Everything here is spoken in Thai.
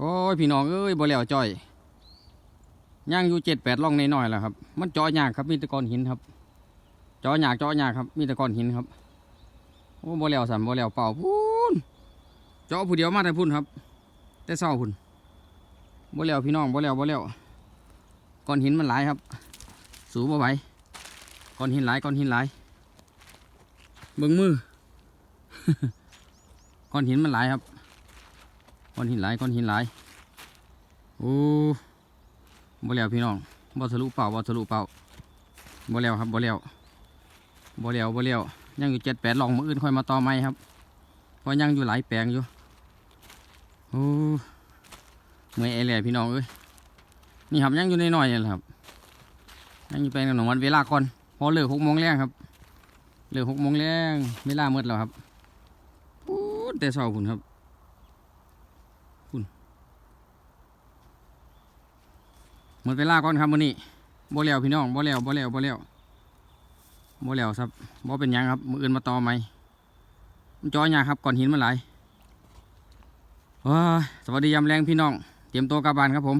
โอ้ยพี่น้องเอ้ยบ่แล้วจ้อยย่างอยู่เจ็ดแปดล่องในน้อยๆแหละครับ มันจาะยากครับมีตะกอนหินครับจาะยากจาะยากครับ มีตะกอนหินครับโอ้บ่แล้วสันบ่แล้วเป่าพูนจาะผู้เดียวมาแต่พุ่นครับ แต่เศร้าพุ่นบ่แล้วพี่น้องบ่แล้วบ่แล้วก้อนหินมันหลายครับ สูบบ่ไหวก้อนหินหลายก้อนหินหลายเบิ่งมือก้อนหินมันหลายครับ ก้อนหินหลายก้อนหินหลายโอ้บ่แล้วพี่น้องบ่ทะลุเป่าบ่ทะลุเป่าบ่แล้วครับบ่แล้วบ่แล้วบ่แล้วยังอยู่เจ็ดแปดลองมืออื่นค่อยมาต่อไม้ครับเพราะยังอยู่หลายแปลงอยู่โอ้เมื่อยไอแหล่พี่น้องเอ้ยนี่ครับยังอยู่ในน้อยนี่แหละครับยังอยู่แปลงหนองวันเวลาก่อนพอเลิกหกโมงแรงครับเลิกหกโมงแรงเวลามืดแล้วครับแต่เช้าคุณครับ มดเวลาก่อนครับวันนี้บ่แล้วพี่น้องบ่แล้วบ่แล้วบ่แล้วบ่แล้วครับบ่เป็นยังครับมืออื่นมาต่อไหมมันจอยาครับก่อนหินมาหลายว้ายสวัสดียามแรงพี่น้อง เตรียมตัวกลับบ้านครับผม